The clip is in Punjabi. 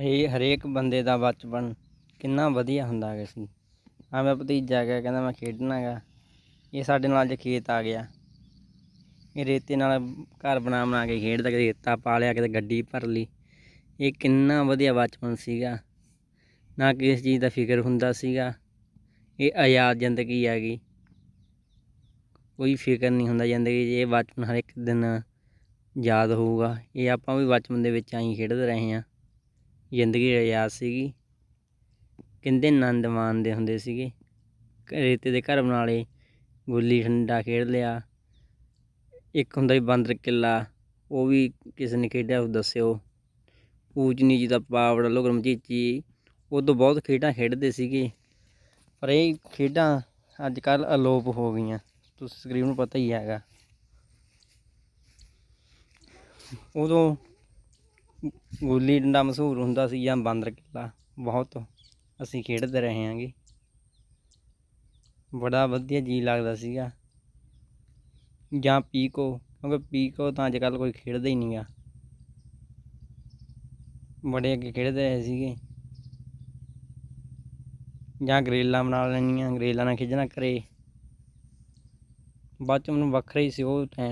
ਇਹ ਹਰੇਕ ਬੰਦੇ ਦਾ ਬਚਪਨ ਕਿੰਨਾ ਵਧੀਆ ਹੁੰਦਾ ਹੈਗਾ ਸੀ। ਆ ਮੇਰਾ ਭਤੀਜਾ ਗਿਆ ਕਹਿੰਦਾ ਮੈਂ ਖੇਡਣਾ ਹੈਗਾ। ਇਹ ਸਾਡੇ ਨਾਲ ਅੱਜ ਖੇਤ ਆ ਗਿਆ। ਇਹ ਰੇਤੇ ਨਾਲ ਘਰ ਬਣਾ ਬਣਾ ਕੇ ਖੇਡਦਾ, ਕਦੇ ਰੇਤਾ ਪਾ ਲਿਆ, ਕਦੇ ਗੱਡੀ ਭਰ ਲਈ। ਇਹ ਕਿੰਨਾ ਵਧੀਆ ਬਚਪਨ ਸੀਗਾ। ਨਾ ਕਿਸੇ ਚੀਜ਼ ਦਾ ਫਿਕਰ ਹੁੰਦਾ ਸੀਗਾ। ਇਹ ਆਜ਼ਾਦ ਜ਼ਿੰਦਗੀ ਹੈਗੀ। ਕੋਈ ਫਿਕਰ ਨਹੀਂ ਹੁੰਦਾ ਜ਼ਿੰਦਗੀ 'ਚ। ਇਹ ਬਚਪਨ ਹਰ ਇੱਕ ਦਿਨ ਯਾਦ ਹੋਊਗਾ। ਇਹ ਆਪਾਂ ਵੀ ਬਚਪਨ ਦੇ ਵਿੱਚ ਆਈ ਖੇਡਦੇ ਰਹੇ ਹਾਂ। ਜ਼ਿੰਦਗੀ ਆਜ਼ਾਦ ਸੀਗੀ। ਕਹਿੰਦੇ ਆਨੰਦ ਮਾਣਦੇ ਹੁੰਦੇ ਸੀਗੇ। ਰੇਤੇ ਦੇ ਘਰ ਬਣਾ ਗੁੱਲੀ ਡੰਡਾ ਖੇਡ ਲਿਆ, ਇੱਕ ਹੁੰਦਾ ਸੀ ਬਾਂਦਰ ਕਿੱਲਾ, ਉਹ ਵੀ ਕਿਸੇ ਨੇ ਖੇਡਿਆ, ਉਹ ਦੱਸਿਓ। ਊਚ ਨੀਚ ਦਾ ਪਾਵੜ ਲੋਗਰਮ ਚੀਚੀ ਉਦੋਂ ਬਹੁਤ ਖੇਡਾਂ ਖੇਡਦੇ ਸੀਗੇ। ਪਰ ਇਹ ਖੇਡਾਂ ਅੱਜ ਕੱਲ ਅਲੋਪ ਹੋ ਗਈਆਂ। ਤੁਸੀਂ ਸਕਰੀਨ ਨੂੰ ਪਤਾ ਹੀ ਹੈਗਾ। ਉਦੋਂ ਗੁੱਲੀ ਡੰਡਾ ਮਸ਼ਹੂਰ ਹੁੰਦਾ ਸੀ ਜਾਂ ਬਾਂਦਰ ਕਿੱਲਾ, ਬਹੁਤ ਅਸੀਂ ਖੇਡਦੇ ਰਹੇ ਹਾਂਗੇ। ਬੜਾ ਵਧੀਆ ਜੀ ਲੱਗਦਾ ਸੀਗਾ। ਜਾਂ ਪੀਕੋ, ਕਿਉਂਕਿ ਪੀਕੋ ਤਾਂ ਅੱਜ ਕੱਲ ਕੋਈ ਖੇਡਦਾ ਹੀ ਨਹੀਂਗਾ ਬੜੇ ਅੱਗੇ ਖੇਡਦੇ ਰਹੇ ਸੀਗੇ। ਜਾਂ ਗਰੇਲਾਂ ਬਣਾ ਲੈਣੀਆਂ, ਗਰੇਲਾਂ ਨਾਲ ਖੇਡਣਾ ਘਰੇ। ਬਾਅਦ ਚ ਮੈਨੂੰ ਵੱਖਰਾ ਹੀ ਸੀ, ਉਹ ਟਾਈਮ